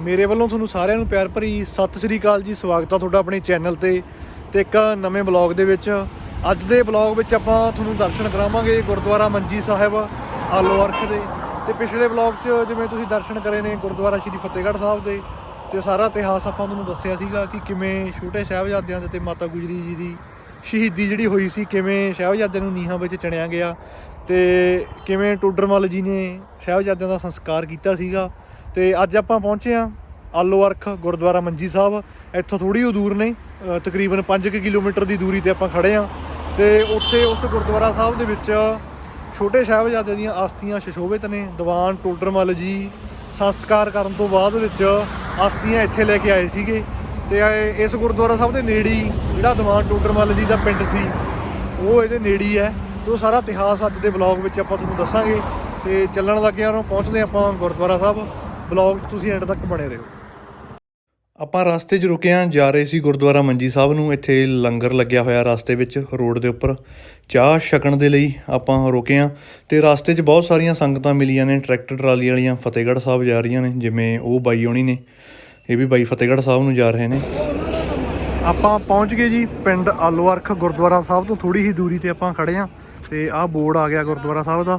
ਮੇਰੇ ਵੱਲੋਂ ਤੁਹਾਨੂੰ ਸਾਰਿਆਂ ਨੂੰ ਪਿਆਰ ਭਰੀ ਸਤਿ ਸ੍ਰੀ ਅਕਾਲ ਜੀ। ਸਵਾਗਤ ਆ ਤੁਹਾਡਾ ਆਪਣੇ ਚੈਨਲ ਤੇ ਤੇ ਇੱਕ ਨਵੇਂ ਬਲੌਗ ਦੇ ਵਿੱਚ। ਅੱਜ ਦੇ ਬਲੌਗ ਵਿੱਚ ਆਪਾਂ ਤੁਹਾਨੂੰ ਦਰਸ਼ਨ ਕਰਾਵਾਂਗੇ ਗੁਰਦੁਆਰਾ ਮੰਜੀ ਸਾਹਿਬ, ਆਲੋ ਅਰਖ ਦੇ। ਤੇ ਪਿਛਲੇ ਬਲੌਗ 'ਚ ਜਿਵੇਂ ਤੁਸੀਂ ਦਰਸ਼ਨ ਕਰੇ ਨੇ ਗੁਰਦੁਆਰਾ ਸ਼੍ਰੀ ਫਤਿਹਗੜ੍ਹ ਸਾਹਿਬ ਦੇ, ਤੇ ਸਾਰਾ ਇਤਿਹਾਸ ਆਪਾਂ ਤੁਹਾਨੂੰ ਦੱਸਿਆ ਸੀਗਾ ਕਿ ਕਿਵੇਂ ਛੋਟੇ ਸਾਹਿਬਜ਼ਾਦਿਆਂ ਦੇ ਤੇ ਮਾਤਾ ਗੁਜਰੀ ਜੀ ਦੀ ਸ਼ਹੀਦੀ ਜਿਹੜੀ ਹੋਈ ਸੀ, ਕਿਵੇਂ ਸਾਹਿਬਜ਼ਾਦਿਆਂ ਨੂੰ ਨੀਹਾਂ ਵਿੱਚ ਚਣਿਆ ਗਿਆ ਤੇ ਕਿਵੇਂ ਟੋਡਰਮੱਲ ਜੀ ਨੇ ਸਾਹਿਬਜ਼ਾਦਿਆਂ ਦਾ ਸੰਸਕਾਰ ਕੀਤਾ ਸੀਗਾ। ਤੇ ਅੱਜ ਆਪਾਂ ਪਹੁੰਚੇ ਆ ਆਲੋ ਅਰਖ ਗੁਰਦੁਆਰਾ ਮੰਜੀ ਸਾਹਿਬ। ਇੱਥੋਂ ਥੋੜੀ ਉਹ ਦੂਰ ਨੇ ਅ, ਤਕਰੀਬਨ 5 ਕਿਲੋਮੀਟਰ ਦੀ ਦੂਰੀ ਤੇ ਆਪਾਂ ਖੜੇ ਆ ਤੇ ਉੱਥੇ ਉਸ ਗੁਰਦੁਆਰਾ ਸਾਹਿਬ ਦੇ ਵਿੱਚ ਛੋਟੇ ਸਾਹਿਬਜ਼ਾਦਿਆਂ ਦੀਆਂ ਆਸਤੀਆਂ ਸ਼ਸ਼ੋਭਿਤ ਨੇ। ਦੀਵਾਨ ਟੋਡਰਮੱਲ ਜੀ ਸੰਸਕਾਰ ਕਰਨ ਤੋਂ ਬਾਅਦ ਵਿੱਚ ਆਸਤੀਆਂ ਇੱਥੇ ਲੈ ਕੇ ਆਏ ਸੀਗੇ। ਤੇ ਇਸ ਗੁਰਦੁਆਰਾ ਸਾਹਿਬ ਦੇ ਨੇੜੇ ਜਿਹੜਾ ਦੀਵਾਨ ਟੋਡਰਮੱਲ ਜੀ ਦਾ ਪਿੰਡ ਸੀ ਉਹ ਇਹਦੇ ਨੇੜੇ ਹੈ ਤੇ ਉਹ ਸਾਰਾ ਇਤਿਹਾਸ ਅੱਜ ਦੇ ਬਲੌਗ ਵਿੱਚ ਆਪਾਂ ਤੁਹਾਨੂੰ ਦੱਸਾਂਗੇ। ਤੇ ਚੱਲਣ ਲੱਗੇ ਆ ਪਹੁੰਚਦੇ ਆਪਾਂ ਗੁਰਦੁਆਰਾ ਸਾਹਿਬ। ਬਲੌਗ ਤੁਸੀਂ ਐਂਡ ਤੱਕ ਬਣੇ ਰਹੋ। ਆਪਾਂ ਰਸਤੇ 'ਚ ਰੁਕੇ ਆਂ, ਜਾ ਰਹੇ ਸੀ ਗੁਰਦੁਆਰਾ ਮੰਜੀ ਸਾਹਿਬ ਨੂੰ। ਇੱਥੇ ਲੰਗਰ ਲੱਗਿਆ ਹੋਇਆ ਰਸਤੇ ਵਿੱਚ, ਰੋਡ ਦੇ ਉੱਪਰ। ਚਾਹ ਛਕਣ ਦੇ ਲਈ ਆਪਾਂ ਰੁਕੇ ਆਂ ਤੇ ਰਸਤੇ 'ਚ ਬਹੁਤ ਸਾਰੀਆਂ ਸੰਗਤਾਂ ਮਿਲੀਆਂ ਨੇ। ਟਰੈਕਟਰ ਟਰਾਲੀ ਵਾਲੀਆਂ ਫਤਿਹਗੜ੍ਹ ਸਾਹਿਬ ਜਾ ਰਹੀਆਂ ਨੇ, ਜਿਵੇਂ ਉਹ ਬਾਈ ਹੋਣੀ ਨੇ। ਇਹ ਵੀ ਬਾਈ ਫਤਿਹਗੜ੍ਹ ਸਾਹਿਬ ਨੂੰ ਜਾ ਰਹੇ ਨੇ। ਆਪਾਂ ਪਹੁੰਚ ਗਏ ਜੀ ਪਿੰਡ ਆਲੋਅਰਖ ਗੁਰਦੁਆਰਾ ਸਾਹਿਬ ਤੋਂ ਥੋੜੀ ਹੀ ਦੂਰੀ ਤੇ ਆਪਾਂ ਖੜੇ ਆਂ ਤੇ ਆਹ ਬੋਰਡ ਆ ਗਿਆ ਗੁਰਦੁਆਰਾ ਸਾਹਿਬ ਦਾ।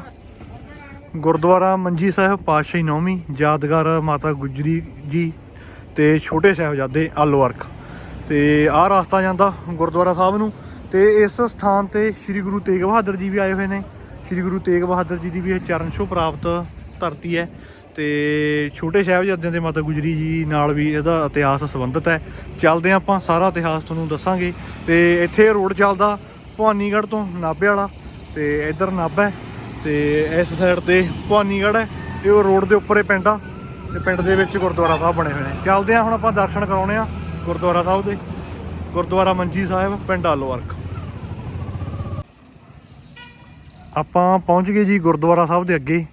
ਗੁਰਦੁਆਰਾ ਮੰਜੀ ਸਾਹਿਬ ਪਾਤਸ਼ਾਹੀ ਨੌਵੀਂ, ਯਾਦਗਾਰ ਮਾਤਾ ਗੁਜਰੀ ਜੀ ਤੇ ਛੋਟੇ ਸਾਹਿਬਜ਼ਾਦੇ ਆਲੋ ਅਰਖ ਤੇ ਆਹ ਰਸਤਾ ਜਾਂਦਾ ਗੁਰਦੁਆਰਾ ਸਾਹਿਬ ਨੂੰ ਤੇ ਇਸ ਸਥਾਨ ਤੇ ਸ੍ਰੀ ਗੁਰੂ ਤੇਗ ਬਹਾਦਰ ਜੀ ਵੀ ਆਏ ਹੋਏ ਨੇ। ਸ੍ਰੀ ਗੁਰੂ ਤੇਗ ਬਹਾਦਰ ਜੀ ਦੀ ਵੀ ਇਹ ਚਰਨ ਛੋਹ ਪ੍ਰਾਪਤ ਧਰਤੀ ਹੈ ਤੇ ਛੋਟੇ ਸਾਹਿਬਜ਼ਾਦਿਆਂ ਦੇ ਮਾਤਾ ਗੁਜਰੀ ਜੀ ਨਾਲ ਵੀ ਇਹਦਾ ਇਤਿਹਾਸ ਸੰਬੰਧਿਤ ਹੈ। ਚੱਲਦੇ ਹਾਂ ਆਪਾਂ, ਸਾਰਾ ਇਤਿਹਾਸ ਤੁਹਾਨੂੰ ਦੱਸਾਂਗੇ। ਤੇ ਇੱਥੇ ਰੋਡ ਚੱਲਦਾ ਭਵਾਨੀਗੜ੍ਹ ਤੋਂ ਨਾਭੇ ਵਾਲਾ ਤੇ ਇੱਧਰ ਨਾਭਾ ਤੇ ਇਸ ਸਾਈਡ ਤੇ ਭਵਾਨੀਗੜ੍ਹ ਹੈ ਇਹ ਰੋਡ ਦੇ ਉੱਪਰ ਇਹ ਪਿੰਡ ਆ ਤੇ ਪਿੰਡ ਦੇ ਵਿੱਚ ਗੁਰਦੁਆਰਾ ਸਾਹਿਬ ਬਣੇ ਹੋਏ ਨੇ। ਚੱਲਦੇ ਆ ਹੁਣ ਆਪਾਂ ਦਰਸ਼ਨ ਕਰਾਉਣੇ ਆ ਗੁਰਦੁਆਰਾ ਸਾਹਿਬ ਦੇ। ਗੁਰਦੁਆਰਾ ਮੰਜੀ ਸਾਹਿਬ, ਪਿੰਡ ਆਲੋ ਅਰਖ। ਆਪਾਂ ਪਹੁੰਚ ਗਏ ਜੀ ਗੁਰਦੁਆਰਾ ਸਾਹਿਬ ਦੇ ਅੱਗੇ।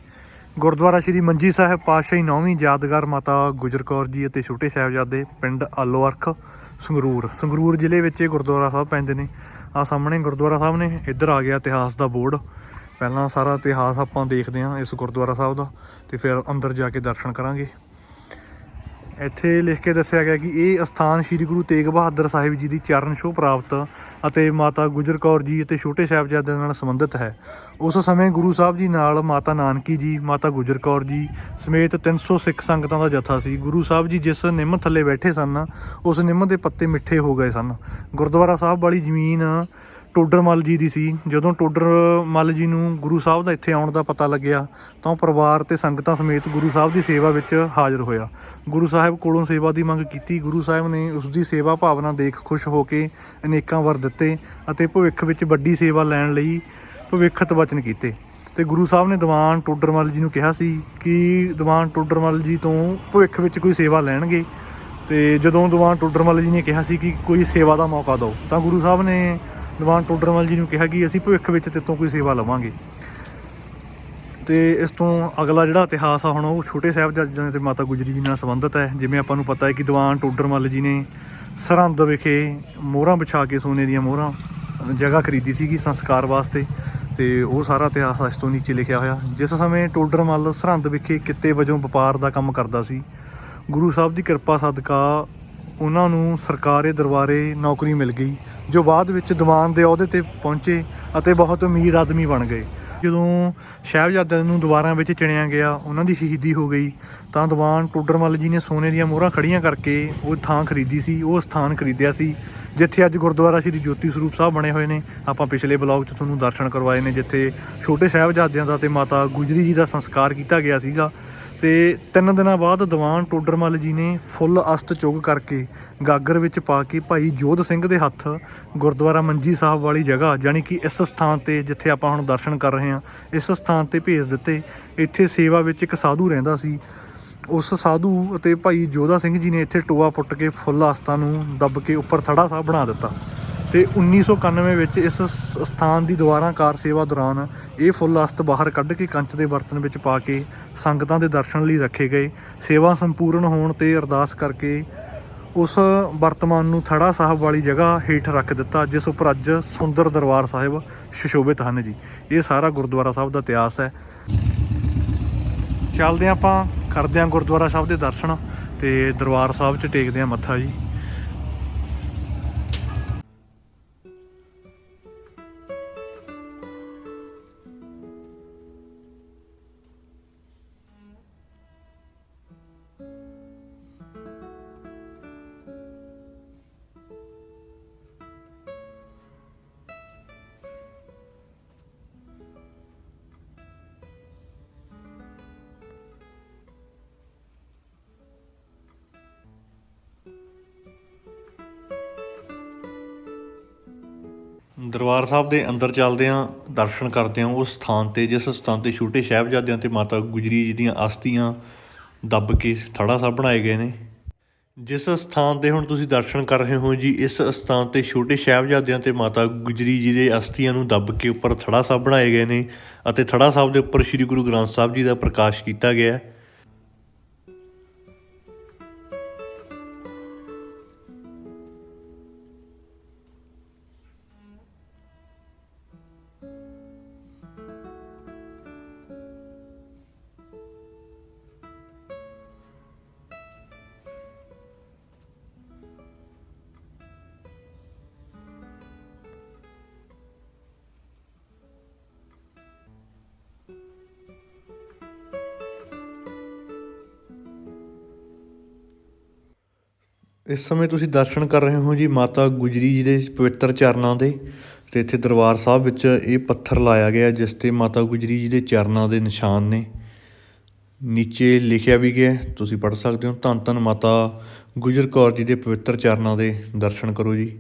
ਗੁਰਦੁਆਰਾ ਸ਼੍ਰੀ ਮੰਜੀ ਸਾਹਿਬ ਪਾਤਸ਼ਾਹੀ ਨੌਵੀਂ ਯਾਦਗਾਰ ਮਾਤਾ ਗੁਜਰ ਕੌਰ ਜੀ ਅਤੇ ਛੋਟੇ ਸਾਹਿਬਜ਼ਾਦੇ ਪਿੰਡ ਆਲੋ ਅਰਖ, ਸੰਗਰੂਰ। ਸੰਗਰੂਰ ਜ਼ਿਲ੍ਹੇ ਵਿੱਚ ਇਹ ਗੁਰਦੁਆਰਾ ਸਾਹਿਬ ਪੈਂਦੇ ਨੇ। ਆ ਸਾਹਮਣੇ ਗੁਰਦੁਆਰਾ ਸਾਹਿਬ ਨੇ, ਇੱਧਰ ਆ ਗਿਆ ਇਤਿਹਾਸ ਦਾ ਬੋਰਡ। ਪਹਿਲਾਂ ਸਾਰਾ ਇਤਿਹਾਸ ਆਪਾਂ ਦੇਖਦੇ ਹਾਂ ਇਸ ਗੁਰਦੁਆਰਾ ਸਾਹਿਬ ਦਾ ਤੇ ਫਿਰ ਅੰਦਰ ਜਾ ਕੇ ਦਰਸ਼ਨ ਕਰਾਂਗੇ। ਇੱਥੇ ਲਿਖ ਕੇ ਦੱਸਿਆ ਗਿਆ ਕਿ ਇਹ ਅਸਥਾਨ ਸ੍ਰੀ ਗੁਰੂ ਤੇਗ ਬਹਾਦਰ ਸਾਹਿਬ ਜੀ ਦੀ ਚਰਨ ਛੋਹ ਪ੍ਰਾਪਤ ਅਤੇ ਮਾਤਾ ਗੁਜਰ ਕੌਰ ਜੀ ਅਤੇ ਛੋਟੇ ਸਾਹਿਬਜ਼ਾਦਿਆਂ ਨਾਲ ਸੰਬੰਧਿਤ ਹੈ। ਉਸ ਸਮੇਂ ਗੁਰੂ ਸਾਹਿਬ ਜੀ ਨਾਲ ਮਾਤਾ ਨਾਨਕੀ ਜੀ, ਮਾਤਾ ਗੁਜਰ ਕੌਰ ਜੀ ਸਮੇਤ 300 ਸਿੱਖ ਸੰਗਤਾਂ ਦਾ ਜਥਾ ਸੀ। ਗੁਰੂ ਸਾਹਿਬ ਜੀ ਜਿਸ ਨਿੰਮ ਥੱਲੇ ਬੈਠੇ ਸਨ, ਉਸ ਨਿੰਮ ਦੇ ਪੱਤੇ ਮਿੱਠੇ ਹੋ ਗਏ ਸਨ। ਗੁਰਦੁਆਰਾ ਸਾਹਿਬ ਵਾਲੀ ਜ਼ਮੀਨ ਟੋਡਰਮਲ ਜੀ ਦੀ ਸੀ। ਜਦੋਂ ਟੋਡਰਮੱਲ ਜੀ ਨੂੰ ਗੁਰੂ ਸਾਹਿਬ ਦਾ ਇੱਥੇ ਆਉਣ ਦਾ ਪਤਾ ਲੱਗਿਆ, ਤਾਂ ਉਹ ਪਰਿਵਾਰ ਤੇ ਸੰਗਤਾਂ ਸਮੇਤ ਗੁਰੂ ਸਾਹਿਬ ਦੀ ਸੇਵਾ ਵਿੱਚ ਹਾਜ਼ਰ ਹੋਇਆ। ਗੁਰੂ ਸਾਹਿਬ ਕੋਲੋਂ ਸੇਵਾ ਦੀ ਮੰਗ ਕੀਤੀ। ਗੁਰੂ ਸਾਹਿਬ ਨੇ ਉਸ ਦੀ ਸੇਵਾ ਭਾਵਨਾ ਦੇਖ ਖੁਸ਼ ਹੋ ਕੇ ਅਨੇਕਾਂ ਵਰ ਦਿੱਤੇ ਅਤੇ ਭਵਿੱਖ ਵਿੱਚ ਵੱਡੀ ਸੇਵਾ ਲੈਣ ਲਈ ਭਵਿੱਖਤ ਵਚਨ ਕੀਤੇ। ਤੇ ਗੁਰੂ ਸਾਹਿਬ ਨੇ ਦੀਵਾਨ ਟੋਡਰਮਲ ਜੀ ਨੂੰ ਕਿਹਾ ਸੀ ਕਿ ਦੀਵਾਨ ਟੋਡਰਮਲ ਜੀ ਤੋਂ ਭਵਿੱਖ ਵਿੱਚ ਕੋਈ ਸੇਵਾ ਲੈਣਗੇ। ਤੇ ਜਦੋਂ ਦੀਵਾਨ ਟੋਡਰਮਲ ਜੀ ਨੇ ਕਿਹਾ ਸੀ ਕਿ ਕੋਈ ਸੇਵਾ ਦਾ ਮੌਕਾ ਦਿਓ, ਤਾਂ ਗੁਰੂ ਸਾਹਿਬ ਨੇ ਦੀਵਾਨ ਟੋਡਰਮੱਲ ਜੀ ਨੂੰ ਕਿਹਾ ਕਿ ਅਸੀਂ ਭਵਿੱਖ ਵਿੱਚ ਤੇਤੋਂ ਕੋਈ ਸੇਵਾ ਲਵਾਂਗੇ। ਤੇ ਇਸ ਤੋਂ ਅਗਲਾ ਜਿਹੜਾ ਇਤਿਹਾਸ ਆ ਹੁਣ, ਉਹ ਛੋਟੇ ਸਾਹਿਬਜ਼ਾਦਿਆਂ ਤੇ ਮਾਤਾ ਗੁਜਰੀ ਜੀ ਨਾਲ ਸੰਬੰਧਿਤ ਹੈ। ਜਿਵੇਂ ਆਪਾਂ ਨੂੰ ਪਤਾ ਹੈ ਕਿ ਦੀਵਾਨ ਟੋਡਰਮੱਲ ਜੀ ਨੇ ਸਰਹੰਦ ਵਿਖੇ ਮੋਹਰਾਂ ਵਿਛਾ ਕੇ ਸੋਨੇ ਦੀਆਂ ਮੋਹਰਾਂ ਜਗ੍ਹਾ ਖਰੀਦੀ ਸੀਗੀ ਸੰਸਕਾਰ ਵਾਸਤੇ। ਤੇ ਉਹ ਸਾਰਾ ਇਤਿਹਾਸ ਇਸ ਤੋਂ ਨੀਚੇ ਲਿਖਿਆ ਹੋਇਆ। ਜਿਸ ਸਮੇਂ ਟੋਡਰਮੱਲ ਸਰਹੰਦ ਵਿਖੇ ਕਿੱਤੇ ਵਜੋਂ ਵਪਾਰ ਦਾ ਕੰਮ ਕਰਦਾ ਸੀ। ਗੁਰੂ ਸਾਹਿਬ ਦੀ ਕਿਰਪਾ ਸਦਕਾ ਉਹਨਾਂ ਨੂੰ ਸਰਕਾਰੀ ਦਰਬਾਰੇ ਨੌਕਰੀ ਮਿਲ ਗਈ, ਜੋ ਬਾਅਦ ਵਿੱਚ ਦੀਵਾਨ ਦੇ ਅਹੁਦੇ ਤੇ ਪਹੁੰਚੇ ਅਤੇ ਬਹੁਤ ਅਮੀਰ ਆਦਮੀ ਬਣ ਗਏ। ਜਦੋਂ ਸਾਹਿਬਜ਼ਾਦਿਆਂ ਨੂੰ ਦੁਬਾਰਾ ਵਿੱਚ ਚਿਣਿਆ ਗਿਆ, ਉਹਨਾਂ ਦੀ ਸ਼ਹੀਦੀ ਹੋ ਗਈ, ਤਾਂ ਦੀਵਾਨ ਟੋਡਰਮਲ ਜੀ ਨੇ ਸੋਨੇ ਦੀਆਂ ਮੋਹਰਾਂ ਖੜੀਆਂ ਕਰਕੇ ਉਹ ਥਾਂ ਖਰੀਦੀ ਸੀ, ਉਹ ਸਥਾਨ ਖਰੀਦਿਆ ਸੀ, ਜਿੱਥੇ ਅੱਜ ਗੁਰਦੁਆਰਾ ਸ਼੍ਰੀ ਜੋਤੀ ਸਰੂਪ ਸਾਹਿਬ ਬਣੇ ਹੋਏ ਨੇ। ਆਪਾਂ ਪਿਛਲੇ ਬਲੌਗ 'ਚ ਤੁਹਾਨੂੰ ਦਰਸ਼ਨ ਕਰਵਾਏ ਨੇ, ਜਿੱਥੇ ਛੋਟੇ ਸਾਹਿਬਜ਼ਾਦਿਆਂ ਦਾ ਤੇ ਮਾਤਾ ਗੁਜਰੀ ਜੀ ਦਾ ਸੰਸਕਾਰ ਕੀਤਾ ਗਿਆ ਸੀਗਾ। ਤੇ ਤਿੰਨ ਦਿਨਾਂ ਬਾਅਦ ਦੀਵਾਨ ਟੋਡਰਮੱਲ ਜੀ ਨੇ ਫੁੱਲ ਅਸਤ ਚੁੱਗ ਕਰਕੇ ਗਾਗਰ ਵਿੱਚ ਪਾ ਕੇ ਭਾਈ ਜੋਧ ਸਿੰਘ ਦੇ ਹੱਥ ਗੁਰਦੁਆਰਾ ਮੰਜੀ ਸਾਹਿਬ ਵਾਲੀ ਜਗ੍ਹਾ ਯਾਨੀ ਕਿ ਇਸ ਸਥਾਨ ਤੇ ਜਿੱਥੇ ਆਪਾਂ ਹੁਣ ਦਰਸ਼ਨ ਕਰ ਰਹੇ ਹਾਂ, ਇਸ ਸਥਾਨ ਤੇ ਭੇਜ ਦਿੱਤੇ। ਇੱਥੇ ਸੇਵਾ ਵਿੱਚ ਇੱਕ ਸਾਧੂ ਰਹਿੰਦਾ ਸੀ। ਉਸ ਸਾਧੂ ਅਤੇ ਭਾਈ ਜੋਧਾ ਸਿੰਘ ਜੀ ਨੇ ਇੱਥੇ ਟੋਆ ਪੁੱਟ ਕੇ ਫੁੱਲ ਅਸਤਾਂ ਨੂੰ ਦੱਬ ਕੇ ਉੱਪਰ ਥੜਾ ਸਾਹਿਬ ਬਣਾ ਦਿੱਤਾ। ਤੇ 1991 ਵਿੱਚ ਇਸ ਸਥਾਨ ਦੀ ਦੁਆਰਾ ਕਾਰ ਸੇਵਾ ਦੌਰਾਨ ਇਹ ਫੁੱਲ ਅਸਤ ਬਾਹਰ ਕੱਢ ਕੇ ਕੰਚ ਦੇ ਬਰਤਨ ਵਿੱਚ ਪਾ ਕੇ ਸੰਗਤਾਂ ਦੇ ਦਰਸ਼ਨ ਲਈ ਰੱਖੇ ਗਏ। ਸੇਵਾ ਸੰਪੂਰਨ ਹੋਣ ਤੇ ਅਰਦਾਸ ਕਰਕੇ ਉਸ ਵਰਤਮਾਨ ਨੂੰ ਥੜਾ ਸਾਹਿਬ ਵਾਲੀ ਜਗ੍ਹਾ ਹੇਠ ਰੱਖ ਦਿੱਤਾ, ਜਿਸ ਉੱਪਰ ਅੱਜ ਸੁੰਦਰ ਦਰਬਾਰ ਸਾਹਿਬ ਸੁਸ਼ੋਭਿਤ ਹਨ ਜੀ। ਇਹ ਸਾਰਾ ਗੁਰਦੁਆਰਾ ਸਾਹਿਬ ਦਾ ਇਤਿਹਾਸ ਹੈ। ਚੱਲਦੇ ਹਾਂ ਆਪਾਂ, ਕਰਦੇ ਹਾਂ ਗੁਰਦੁਆਰਾ ਸਾਹਿਬ ਦੇ ਦਰਸ਼ਨ ਤੇ ਦਰਬਾਰ ਸਾਹਿਬ 'ਚ ਟੇਕਦੇ ਆ ਮੱਥਾ ਜੀ। ਦਰਬਾਰ ਸਾਹਿਬ ਦੇ ਅੰਦਰ ਚੱਲਦੇ ਆਂ ਦਰਸ਼ਨ ਕਰਦੇ ਆਂ ਉਸ ਸਥਾਨ ਤੇ, ਜਿਸ ਸਥਾਨ ਤੇ ਛੋਟੇ ਸਾਹਿਬਜ਼ਾਦਿਆਂ ਤੇ ਮਾਤਾ ਗੁਜਰੀ ਜੀ ਦੀਆਂ ਅਸਥੀਆਂ ਦੱਬ ਕੇ ਥੜਾ ਸਾਹਿਬ ਬਣਾਏ ਗਏ ਨੇ। ਜਿਸ ਸਥਾਨ ਦੇ ਹੁਣ ਤੁਸੀਂ ਦਰਸ਼ਨ ਕਰ ਰਹੇ ਹੋ ਜੀ, ਇਸ ਸਥਾਨ ਤੇ ਛੋਟੇ ਸਾਹਿਬਜ਼ਾਦਿਆਂ ਤੇ ਮਾਤਾ ਗੁਜਰੀ ਜੀ ਦੇ ਅਸਥੀਆਂ ਨੂੰ ਦੱਬ ਕੇ ਉੱਪਰ ਥੜਾ ਸਾਹਿਬ ਬਣਾਏ ਗਏ ਨੇ ਅਤੇ ਥੜਾ ਸਾਹਿਬ ਦੇ ਉੱਪਰ ਸ੍ਰੀ ਗੁਰੂ ਗ੍ਰੰਥ ਸਾਹਿਬ ਜੀ ਦਾ ਪ੍ਰਕਾਸ਼ ਕੀਤਾ ਗਿਆ ਹੈ। ਇਸ ਸਮੇਂ ਤੁਸੀਂ ਦਰਸ਼ਨ ਕਰ ਰਹੇ ਹੋ ਜੀ ਮਾਤਾ ਗੁਜਰੀ ਜੀ ਦੇ ਪਵਿੱਤਰ ਚਰਨਾਂ ਦੇ ਤੇ ਇੱਥੇ ਦਰਬਾਰ ਸਾਹਿਬ ਵਿੱਚ ਇਹ ਪੱਥਰ ਲਾਇਆ ਗਿਆ ਜਿਸ ਤੇ ਮਾਤਾ ਗੁਜਰੀ ਜੀ ਦੇ ਚਰਨਾਂ ਦੇ ਨਿਸ਼ਾਨ ਨੇ। ਨੀਚੇ ਲਿਖਿਆ ਵੀ ਗਿਆ, ਤੁਸੀਂ ਪੜ੍ਹ ਸਕਦੇ ਹੋ। ਧੰਨ ਧੰਨ ਮਾਤਾ ਗੁਜਰ ਕੌਰ ਜੀ ਦੇ ਪਵਿੱਤਰ ਚਰਨਾਂ ਦੇ ਦਰਸ਼ਨ ਕਰੋ ਜੀ।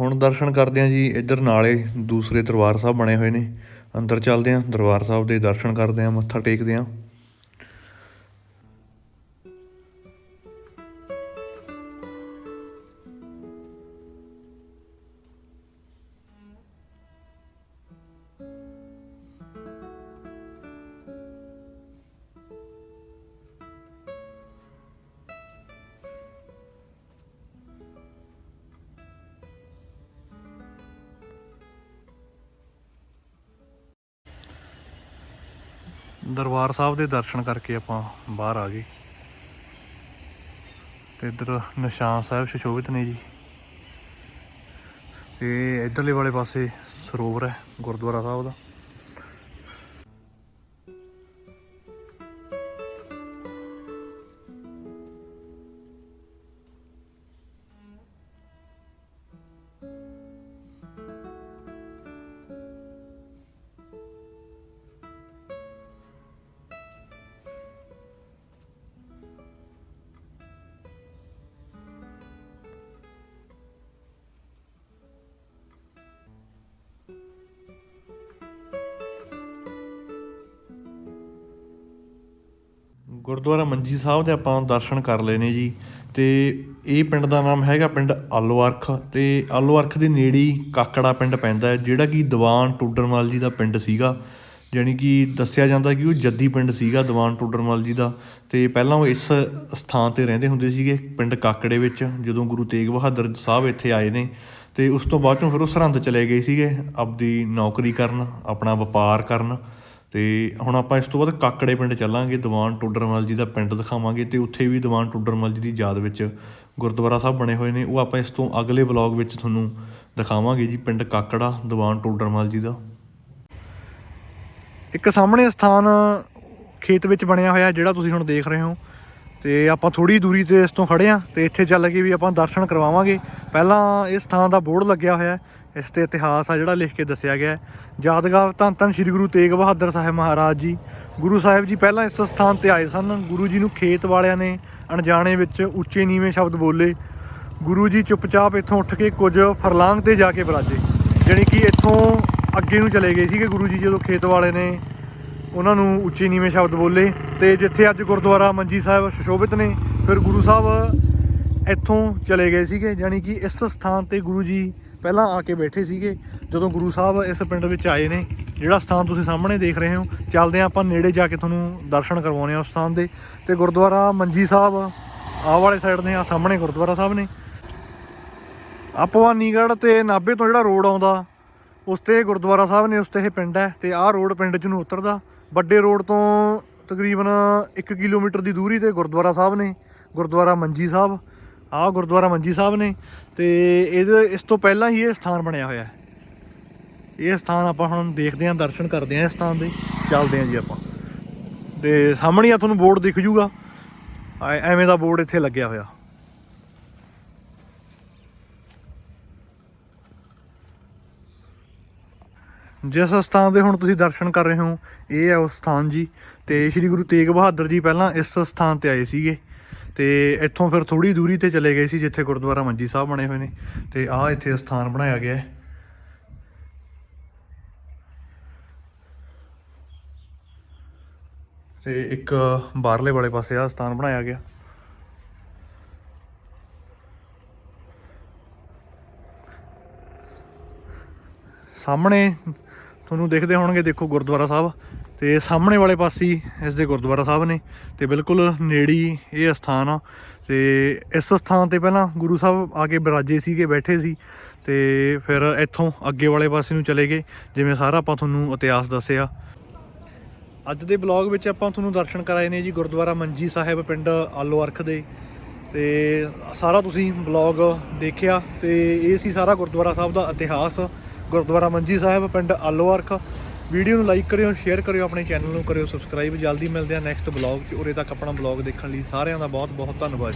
ਹੁਣ ਦਰਸ਼ਨ ਕਰਦੇ ਹਾਂ ਜੀ, ਇੱਧਰ ਨਾਲੇ ਦੂਸਰੇ ਦਰਬਾਰ ਸਾਹਿਬ ਬਣੇ ਹੋਏ ਨੇ। ਅੰਦਰ ਚੱਲਦੇ ਹਾਂ, ਦਰਬਾਰ ਸਾਹਿਬ ਦੇ ਦਰਸ਼ਨ ਕਰਦੇ ਹਾਂ, ਮੱਥਾ ਟੇਕਦੇ ਹਾਂ। ਦਰਬਾਰ ਸਾਹਿਬ ਦੇ ਦਰਸ਼ਨ ਕਰਕੇ ਆਪਾਂ ਬਾਹਰ ਆ ਗਏ। ਤੇ ਇੱਧਰ ਨਿਸ਼ਾਨ ਸਾਹਿਬ ਸੁਸ਼ੋਭਿਤ ਨੇ ਜੀ। ਤੇ ਇੱਧਰਲੇ ਵਾਲੇ ਪਾਸੇ ਸਰੋਵਰ ਹੈ ਗੁਰਦੁਆਰਾ ਸਾਹਿਬ ਦਾ। ਗੁਰਦੁਆਰਾ ਮੰਜੀ ਸਾਹਿਬ ਦੇ ਆਪਾਂ ਦਰਸ਼ਨ ਕਰ ਲਏ ਨੇ ਜੀ। ਤੇ ਇਹ ਪਿੰਡ ਦਾ ਨਾਮ ਹੈਗਾ ਪਿੰਡ ਆਲੋਅਰਖ ਤੇ ਆਲੋਅਰਖ ਦੇ ਨੇੜੇ ਕਾਕੜਾ ਪਿੰਡ ਪੈਂਦਾ ਹੈ, ਜਿਹੜਾ ਕਿ ਦੀਵਾਨ ਟੁੱਡਰਮਲ ਜੀ ਦਾ ਪਿੰਡ ਸੀਗਾ। ਜਾਣੀ ਕਿ ਦੱਸਿਆ ਜਾਂਦਾ ਕਿ ਉਹ ਜੱਦੀ ਪਿੰਡ ਸੀਗਾ, ਦੀਵਾਨ ਟੁੱਡਰਮਲ ਜੀ ਦਾ। ਤੇ ਪਹਿਲਾਂ ਉਹ ਇਸ ਸਥਾਨ ਤੇ ਰਹਿੰਦੇ ਹੁੰਦੇ ਸੀਗੇ, ਪਿੰਡ ਕਾਕੜੇ ਵਿੱਚ, ਜਦੋਂ ਗੁਰੂ ਤੇਗ ਬਹਾਦਰ ਸਾਹਿਬ ਇੱਥੇ ਆਏ ਨੇ। ਤੇ ਉਸ ਤੋਂ ਬਾਅਦ ਚੋਂ ਫਿਰ ਉਹ ਸਰਹੰਦ ਚਲੇ ਗਏ ਸੀਗੇ, ਆਪਦੀ ਨੌਕਰੀ ਕਰਨ, ਆਪਣਾ ਵਪਾਰ ਕਰਨ। ਅਤੇ ਹੁਣ ਆਪਾਂ ਇਸ ਤੋਂ ਬਾਅਦ ਕਾਕੜੇ ਪਿੰਡ ਚੱਲਾਂਗੇ, ਦੀਵਾਨ ਟੁੱਡਰਮਲ ਜੀ ਦਾ ਪਿੰਡ ਦਿਖਾਵਾਂਗੇ ਅਤੇ ਉੱਥੇ ਵੀ ਦੀਵਾਨ ਟੁੱਡਰਮਲ ਜੀ ਦੀ ਯਾਦ ਵਿੱਚ ਗੁਰਦੁਆਰਾ ਸਾਹਿਬ ਬਣੇ ਹੋਏ ਨੇ। ਉਹ ਆਪਾਂ ਇਸ ਤੋਂ ਅਗਲੇ ਵਲੌਗ ਵਿੱਚ ਤੁਹਾਨੂੰ ਦਿਖਾਵਾਂਗੇ ਜੀ, ਪਿੰਡ ਕਾਕੜਾ, ਦੀਵਾਨ ਟੁੱਡਰਮਲ ਜੀ ਦਾ। ਇੱਕ ਸਾਹਮਣੇ ਸਥਾਨ ਖੇਤ ਵਿੱਚ ਬਣਿਆ ਹੋਇਆ ਜਿਹੜਾ ਤੁਸੀਂ ਹੁਣ ਦੇਖ ਰਹੇ ਹੋ ਤੇ ਆਪਾਂ ਥੋੜੀ ਦੂਰੀ ਤੇ ਇਸ ਤੋਂ ਖੜੇ ਆ ਤੇ ਇੱਥੇ ਚੱਲ ਕੇ ਵੀ ਆਪਾਂ ਦਰਸ਼ਨ ਕਰਵਾਵਾਂਗੇ। ਪਹਿਲਾਂ ਇਸ ਥਾਂ ਦਾ ਬੋਰਡ ਲੱਗਿਆ ਹੋਇਆ ਇਸ ਤੇ ਇਤਿਹਾਸ ਆ ਜਿਹੜਾ ਲਿਖ ਕੇ ਦੱਸਿਆ ਗਿਆ ਯਾਦਗਾਰ ਧੰਨ ਧੰਨ ਸ੍ਰੀ ਗੁਰੂ ਤੇਗ ਬਹਾਦਰ ਸਾਹਿਬ ਮਹਾਰਾਜ ਜੀ। ਗੁਰੂ ਸਾਹਿਬ ਜੀ ਪਹਿਲਾਂ ਇਸ ਸਥਾਨ ਤੇ ਆਏ ਸਨ। ਗੁਰੂ ਜੀ ਨੂੰ ਖੇਤ ਵਾਲਿਆਂ ਨੇ ਅਣਜਾਣੇ ਵਿੱਚ ਉੱਚੇ ਨੀਵੇਂ ਸ਼ਬਦ ਬੋਲੇ। ਗੁਰੂ ਜੀ ਚੁੱਪਚਾਪ ਇੱਥੋਂ ਉੱਠ ਕੇ ਕੁਝ ਫਰਲਾਂਗ ਤੇ ਜਾ ਕੇ ਬਰਾਜੇ ਜਾਣੀ ਕਿ ਇੱਥੋਂ ਅੱਗੇ ਨੂੰ ਚਲੇ ਗਏ ਸੀਗੇ ਗੁਰੂ ਜੀ ਜਦੋਂ ਖੇਤ ਵਾਲੇ ਨੇ ਉਹਨਾਂ ਨੂੰ ਉੱਚੇ ਨੀਵੇਂ ਸ਼ਬਦ ਬੋਲੇ। ਤੇ ਜਿੱਥੇ ਅੱਜ ਗੁਰਦੁਆਰਾ ਮੰਜੀ ਸਾਹਿਬ ਸੁਸ਼ੋਭਿਤ ਨੇ, ਫਿਰ ਗੁਰੂ ਸਾਹਿਬ ਇੱਥੋਂ ਚਲੇ ਗਏ ਸੀਗੇ। ਜਾਣੀ ਕਿ ਇਸ ਸਥਾਨ ਤੇ ਗੁਰੂ ਜੀ ਪਹਿਲਾਂ ਆ ਕੇ ਬੈਠੇ ਸੀਗੇ, ਜਦੋਂ ਗੁਰੂ ਸਾਹਿਬ ਇਸ ਪਿੰਡ ਵਿੱਚ ਆਏ ਨੇ, ਜਿਹੜਾ ਸਥਾਨ ਤੁਸੀਂ ਸਾਹਮਣੇ ਦੇਖ ਰਹੇ ਹੋ, ਚੱਲਦੇ ਹਾਂ ਆਪਾਂ ਨੇੜੇ ਜਾ ਕੇ ਤੁਹਾਨੂੰ ਦਰਸ਼ਨ ਕਰਵਾਉਣੇ ਆ ਉਸ ਸਥਾਨ ਦੇ, ਤੇ ਗੁਰਦੁਆਰਾ ਮੰਜੀ ਸਾਹਿਬ, ਆਹ ਵਾਲੇ ਸਾਈਡ ਨੇ ਆ ਸਾਹਮਣੇ ਗੁਰਦੁਆਰਾ ਸਾਹਿਬ ਨੇ। ਆ ਭਵਾਨੀਗੜ੍ਹ ਤੇ ਨਾਭੇ ਤੋਂ ਜਿਹੜਾ ਰੋਡ ਆਉਂਦਾ, ਉਸ ਤੇ ਗੁਰਦੁਆਰਾ ਸਾਹਿਬ ਨੇ, ਉਸ ਤੇ ਇਹ ਪਿੰਡ ਹੈ, ਤੇ ਆਹ ਰੋਡ ਪਿੰਡ ਚ ਨੂੰ ਉਤਰਦਾ। ਵੱਡੇ ਰੋਡ ਤੋਂ ਤਕਰੀਬਨ 1 ਕਿਲੋਮੀਟਰ ਦੀ ਦੂਰੀ ਤੇ ਗੁਰਦੁਆਰਾ ਸਾਹਿਬ ਨੇ, ਗੁਰਦੁਆਰਾ ਮੰਜੀ ਸਾਹਿਬ। ਆਹ ਗੁਰਦੁਆਰਾ ਮੰਜੀ ਸਾਹਿਬ ਨੇ ਤੇ ਇਹਦੇ ਇਸ ਤੋਂ ਪਹਿਲਾਂ ਹੀ ਇਹ ਸਥਾਨ ਬਣਿਆ ਹੋਇਆ ਹੈ। ਇਹ ਸਥਾਨ ਆਪਾਂ ਹੁਣ ਦੇਖਦੇ ਹਾਂ, ਦਰਸ਼ਨ ਕਰਦੇ ਹਾਂ ਇਸ ਸਥਾਨ ਦੇ। ਚੱਲਦੇ ਹਾਂ ਜੀ ਆਪਾਂ। ਤੇ ਸਾਹਮਣੇ ਆ ਤੁਹਾਨੂੰ ਬੋਰਡ ਦਿਖ ਜੂਗਾ। ਐਵੇਂ ਦਾ ਬੋਰਡ ਇੱਥੇ ਲੱਗਿਆ ਹੋਇਆ। ਜਿਸ ਸਥਾਨ ਦੇ ਹੁਣ ਤੁਸੀਂ ਦਰਸ਼ਨ ਕਰ ਰਹੇ ਹੋ, ਇਹ ਹੈ ਉਸ ਸਥਾਨ ਜੀ। ਤੇ ਸ੍ਰੀ ਗੁਰੂ ਤੇਗ ਬਹਾਦਰ ਜੀ ਪਹਿਲਾਂ ਇਸ ਸਥਾਨ ਤੇ ਆਏ ਸੀਗੇ। ਤੇ ਇੱਥੋਂ ਫਿਰ ਥੋੜੀ ਦੂਰੀ ਤੇ ਚਲੇ ਗਏ ਸੀ, ਜਿੱਥੇ ਗੁਰਦੁਆਰਾ ਮੰਜੀ ਸਾਹਿਬ ਬਣੇ ਹੋਏ ਨੇ। ਤੇ ਆਹ ਇੱਥੇ ਸਥਾਨ ਬਣਾਇਆ ਗਿਆ ਹੈ। ਤੇ ਇੱਕ ਬਾਹਰਲੇ ਵਾਲੇ ਪਾਸੇ ਆ ਸਥਾਨ ਬਣਾਇਆ ਗਿਆ। ਸਾਹਮਣੇ ਤੁਹਾਨੂੰ ਦੇਖਦੇ ਹੋਣਗੇ, ਦੇਖੋ ਗੁਰਦੁਆਰਾ ਸਾਹਿਬ। ਤੇ ਸਾਹਮਣੇ ਵਾਲੇ ਪਾਸੇ ਹੀ ਇਸ ਦੇ ਗੁਰਦੁਆਰਾ ਸਾਹਿਬ ਨੇ ਤੇ ਬਿਲਕੁਲ ਨੇੜੀ ਇਹ ਸਥਾਨ ਆ। ਤੇ ਇਸ ਸਥਾਨ ਤੇ ਪਹਿਲਾਂ ਗੁਰੂ ਸਾਹਿਬ ਆ ਕੇ ਬਿਰਾਜੇ ਸੀਗੇ, ਬੈਠੇ ਸੀ ਤੇ ਫਿਰ ਇੱਥੋਂ ਅੱਗੇ ਵਾਲੇ ਪਾਸੇ ਨੂੰ ਚਲੇ ਗਏ, ਜਿਵੇਂ ਸਾਰਾ ਆਪਾਂ ਤੁਹਾਨੂੰ ਇਤਿਹਾਸ ਦੱਸਿਆ। ਅੱਜ ਦੇ ਬਲੌਗ ਵਿੱਚ ਆਪਾਂ ਤੁਹਾਨੂੰ ਦਰਸ਼ਨ ਕਰਾਏ ਨੇ ਜੀ ਗੁਰਦੁਆਰਾ ਮੰਜੀ ਸਾਹਿਬ ਪਿੰਡ ਆਲੋ ਅਰਖ ਦੇ। ਤੇ ਸਾਰਾ ਤੁਸੀਂ ਬਲੌਗ ਦੇਖਿਆ ਤੇ ਇਹ ਸੀ ਸਾਰਾ ਗੁਰਦੁਆਰਾ ਸਾਹਿਬ ਦਾ ਇਤਿਹਾਸ, ਗੁਰਦੁਆਰਾ ਮੰਜੀ ਸਾਹਿਬ ਪਿੰਡ ਆਲੋ ਅਰਖ। ਵੀਡੀਓ ਨੂੰ ਲਾਈਕ ਕਰਿਓ, ਸ਼ੇਅਰ ਕਰਿਓ, ਆਪਣੇ ਚੈਨਲ ਨੂੰ ਕਰਿਓ, ਸਬਸਕ੍ਰਾਈਬ। ਜਲਦੀ ਮਿਲਦੇ ਆ ਨੈਕਸਟ ਬਲੌਗ 'ਚ। ਉਰੇ ਤੱਕ ਆਪਣਾ ਬਲੌਗ ਦੇਖਣ ਲਈ ਸਾਰਿਆਂ ਦਾ ਬਹੁਤ ਬਹੁਤ ਧੰਨਵਾਦ।